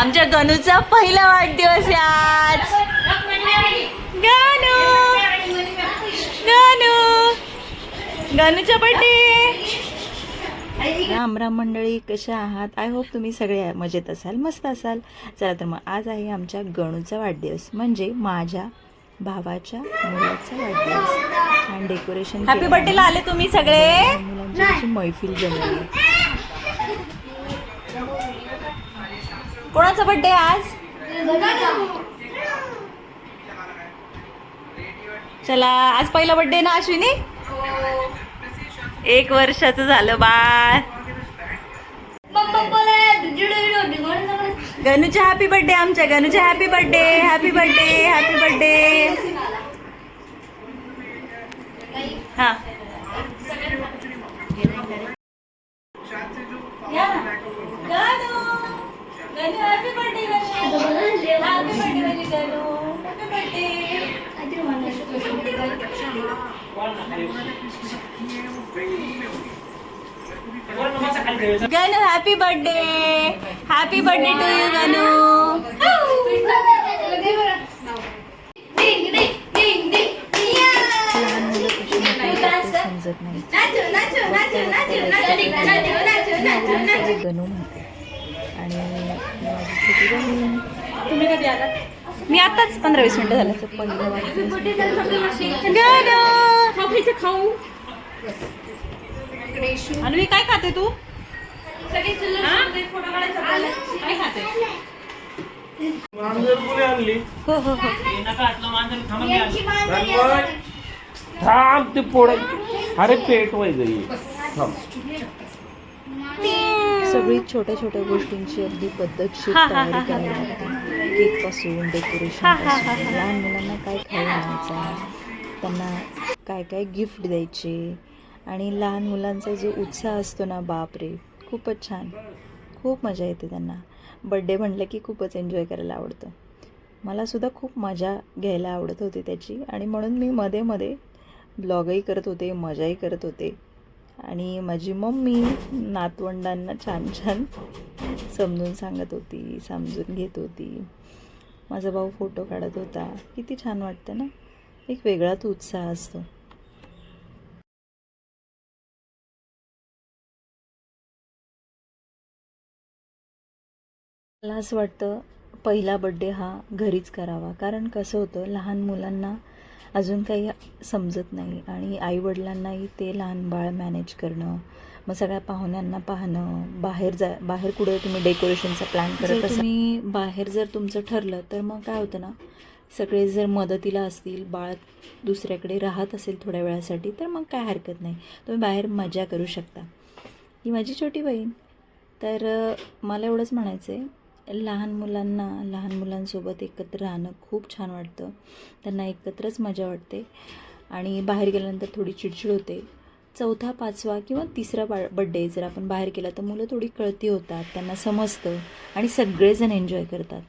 आमच्या गणूचा पहिला वाढदिवस आहे आज. गणू! गणू! गणूचा बर्थडे राम राम मंडळी कशा आहात? आय होप तुम्ही सगळे मजेत असाल मस्त असाल. चला तर मग आज आहे आमच्या गणूचा वाढदिवस म्हणजे माझ्या भावाच्या मुलाचा वाढदिवस. छान डेकोरेशन हॅपी बर्थडेला आले तुम्ही सगळे. मैफिल जमली कोणाचा बर्थडे आज? चला आज पहिला बर्थडे ना अश्विनी? एक वर्षाचं झालं बाळ गणूच्या हॅपी बर्थडे आमच्या गणूच्या happy birthday happy birthday happy birthday हा Ganu Ganu happy birthday happy birthday Ganu happy birthday Ganu happy birthday happy birthday to you Ganu ते समजत नाही गणू म्हणते आणि माझी छोटी बहीण तुम्ही कधी आलात? मी आताच पंधरा वीस मिनिटं झालं. पहिलं खाऊ. आणि काय खाते तू? काय खाते? मांजर कोणी आणली? हो हो हो. थांब ते पोळ अरे पेट वय गई थांब. सगळी छोट्या छोट्या गोष्टींची अगदी पद्धतशीर तयारी करावी लागते केकपासून डेकोरेशनपासून. लहान मुलांना काय खायला आणायचा? त्यांना काय काय गिफ्ट द्यायचे? आणि लहान मुलांचा जो उत्साह असतो ना बापरे खूपच छान. खूप मजा येते त्यांना. बड्डे म्हटलं की खूपच एन्जॉय करायला आवडतं. मला सुद्धा खूप मजा घ्यायला आवडत होती त्याची. आणि म्हणून मी मध्ये मध्ये ब्लॉगही करत होते मजाही करत होते. आणि माझी मम्मी नातवंडांना छान छान समजून सांगत होती समजून घेत होती. माझा भाऊ फोटो काढत होता. किती छान वाटतं ना? एक वेगळाच उत्साह असतो. मला असं वाटतं पहिला बड्डे हा घरीच करावा. कारण कसं होतं लहान मुलांना अजून काही समजत नाही. आणि आईवडिलांनाही ते लहान बाळ मॅनेज करणं मग सगळ्या पाहुण्यांना पाहणं बाहेर जा बाहेर कुठे तुम्ही डेकोरेशनचा प्लॅन करत तुम्ही बाहेर जर तुमचं ठरलं तर मग काय होतं ना सगळे जर मदतीला असतील बाळ दुसऱ्याकडे राहत असेल थोड्या वेळासाठी तर मग काय हरकत नाही. तुम्ही बाहेर मजा करू शकता. ही माझी छोटी बहीण. तर मला एवढंच म्हणायचं आहे लहान मुलांना लहान मुलांसोबत एकत्र राहणं खूप छान वाटतं. त्यांना एकत्रच मजा वाटते. आणि बाहेर गेल्यानंतर थोडी चिडचिड होते. चौथा पाचवा किंवा तिसरा बा बड्डे जर आपण बाहेर केला तर मुलं थोडी कळती होतात त्यांना समजतं आणि सगळेजण एन्जॉय करतात.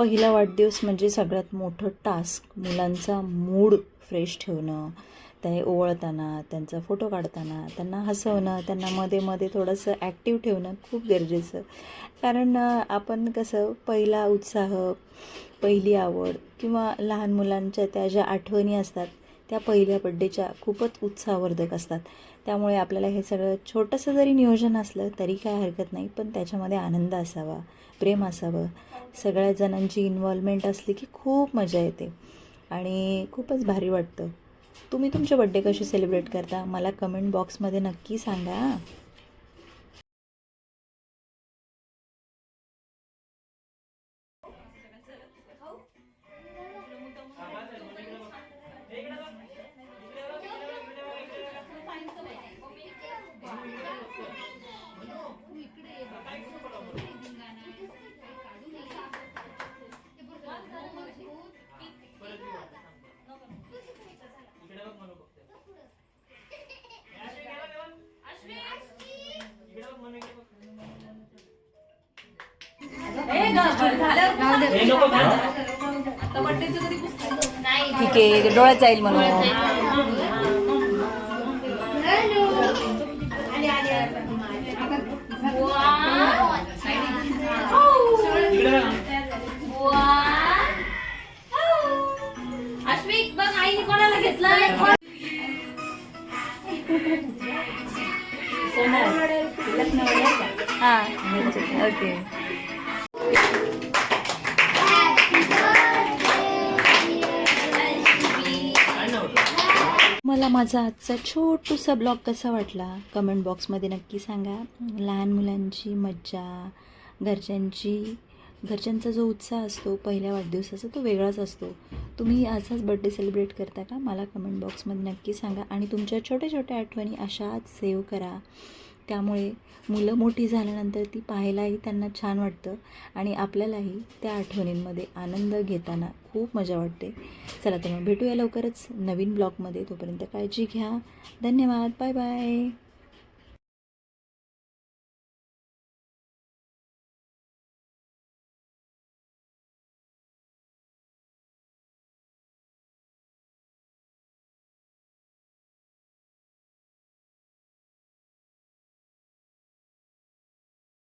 पहिला वाढदिवस म्हणजे सगळ्यात मोठं टास्क मुलांचा मूड फ्रेश ठेवणं ते ओवळताना त्यांचा फोटो काढताना त्यांना हसवणं त्यांना मध्ये मध्ये थोडंसं ॲक्टिव्ह ठेवणं खूप गरजेचं. कारण आपण कसं पहिला उत्साह पहिली आवड किंवा लहान मुलांच्या त्या ज्या आठवणी असतात त्या पहिल्या बड्डेच्या खूपच उत्साहवर्धक असतात. त्यामुळे आपल्याला हे सगळं छोटंसं जरी नियोजन असलं तरी काय हरकत नाही. पण त्याच्यामध्ये आनंद असावा प्रेम असावं. सगळ्या जणांची इन्व्हॉल्वमेंट असली की खूप मजा येते. आणि खूपच भारी वाटतं. तुम्ही तुमचे बड्डे कसे सेलिब्रेट करता? मला कमेंट बॉक्समध्ये नक्की सांगा ठीक आहे डोळ्यात जाईल म्हणून. अश्विक बघ आईने कोणाला घेतलंय हां ओके. मला माझा आजचा छोटूसा ब्लॉग कसा वाटला? कमेंट बॉक्समध्ये नक्की सांगा. लहान मुलांची मज्जा घरच्यांची घरच्यांचा जो उत्साह असतो पहिल्या वाढदिवसाचा तो वेगळाच असतो. तुम्ही असाच बड्डे सेलिब्रेट करता का? मला कमेंट बॉक्समध्ये नक्की सांगा. आणि तुमच्या छोट्या छोट्या आठवणी अशाच सेव्ह करा. त्यामुळे मुलं मोठी झाल्यानंतर ती पाहायलाही त्यांना छान वाटतं आणि आपल्यालाही त्या आठवणींमध्ये आनंद घेताना खूप मजा वाटते. चला तर मग भेटूया लवकरच नवीन ब्लॉगमध्ये. तोपर्यंत काळजी घ्या. धन्यवाद. Bye bye.